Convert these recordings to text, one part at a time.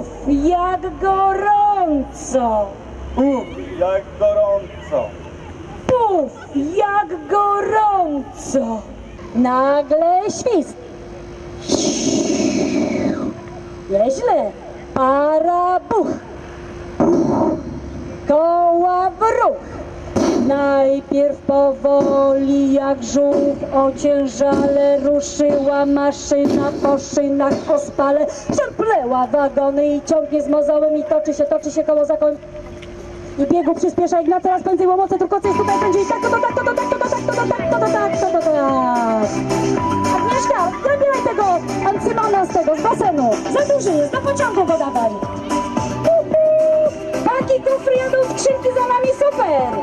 Uf, jak gorąco! Uf, jak gorąco. Puf, jak gorąco! Nagle świst. Źle, źle. Para buch. Koła w ruch. Najpierw powoli jak żółw o ciężale ruszyła maszyna po szynach o spale. Przepleła wagony i ciągnie z mozołem i toczy się, toczy się koło zakon. I biegu przyspiesza Ignacy, coraz prędzej łomoce, tylko co jest tutaj będzie i tak, to, to, tak, to, to, tak, to, to, tak, to, to, tak, to, to, tak, to, to, tak. Agnieszka, zabieraj tego Ancymana z tego, z basenu. Za duży jest, do pociągu go dawaj. Taki kufry jadą skrzynki za nami, super.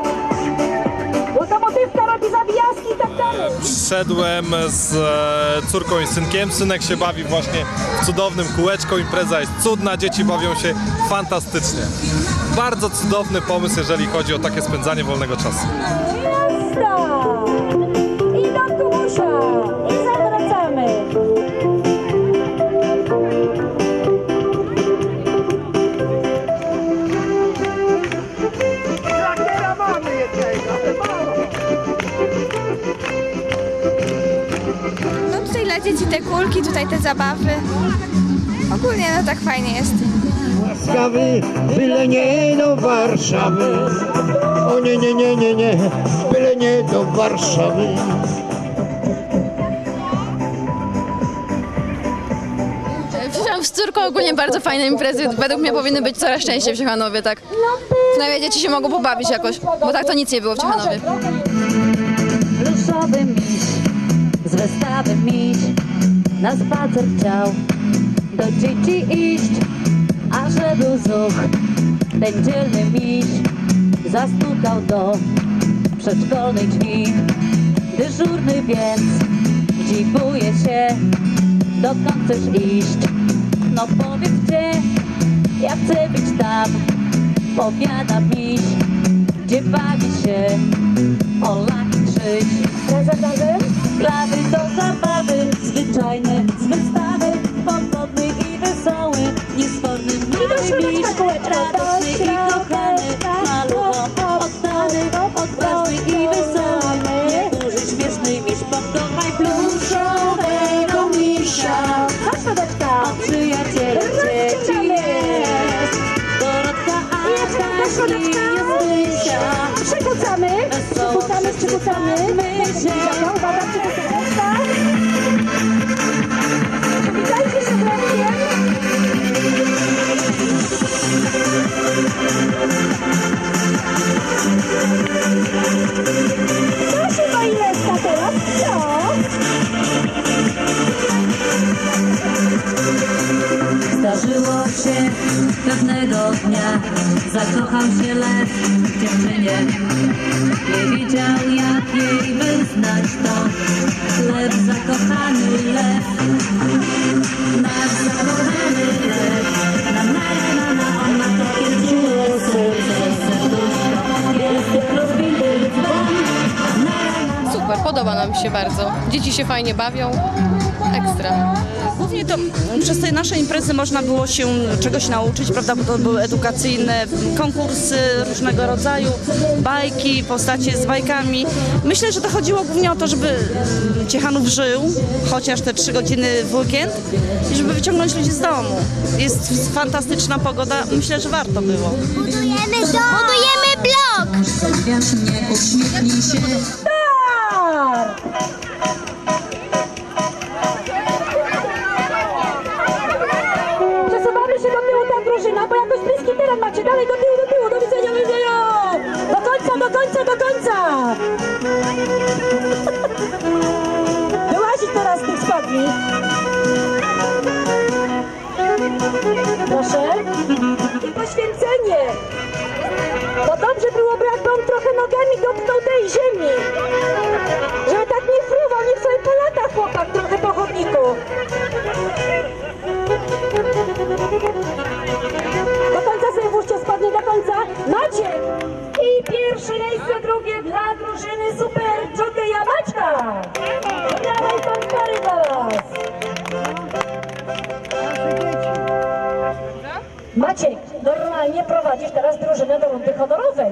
Szedłem z e, córką i synkiem. Synek się bawi właśnie w cudownym kółeczko. Impreza jest cudna, dzieci bawią się fantastycznie. Bardzo cudowny pomysł, jeżeli chodzi o takie spędzanie wolnego czasu. Dla dzieci te kulki, tutaj te zabawy. Ogólnie no tak fajnie jest. łaskawy, byle nie do Warszawy. O nie, nie, nie, nie, nie, byle nie do Warszawy. Przyszłam z córką ogólnie bardzo fajne imprezy. Według mnie powinny być coraz częściej w Ciechanowie, tak? Przynajmniej dzieci się mogą pobawić jakoś, bo tak to nic nie było w Ciechanowie. Z wystawy miś na spacer chciał do dzieci iść, a że zuch, ten dzielny miś zastukał do przedszkolnych drzwi. Dyżurny więc dziwuje się, dokąd chcesz iść. No powiedz gdzie, ja chcę być tam, powiada miś, gdzie bawi się Ola i Krzyś. Razem, razem. Klawy to zabawy, zwyczajne z wystawy, pogodny i wesoły, niesforny, miły miś, radosny i kochany, maluchom oddany, odważny i wesoły, nieduży, śmieszny miś, pokochaj pluszowego misia. Chodź, Wodeczka. Przyjaciel dzieci jest, Dorotka, Justysia. Przykucamy, tipo tá também, né? gente. Tipo, já tá tipo. Pewnego dnia. Zakochał się lew w dziewczynie. Nie wiedział jak jej wyznać to. Lew zakochany lew się bardzo. Dzieci się fajnie bawią. Ekstra. Głównie to przez te nasze imprezy można było się czegoś nauczyć, prawda, bo to były edukacyjne konkursy różnego rodzaju, bajki, postacie z bajkami. Myślę, że to chodziło głównie o to, żeby mm, Ciechanów żył, chociaż te trzy godziny w weekend i żeby wyciągnąć ludzi z domu. Jest fantastyczna pogoda, myślę, że warto było. Budujemy dom! Budujemy blok! Start! Do tyłu, do tyłu, do widzenia, do widzenia! Do końca, do końca, do końca! Wyłazić teraz z tych spodni. Proszę. I poświęcenie. Bo dobrze byłoby, jakby on trochę nogami dotknął tej ziemi. Maciek, normalnie prowadzisz teraz drużynę do rundy honorowej.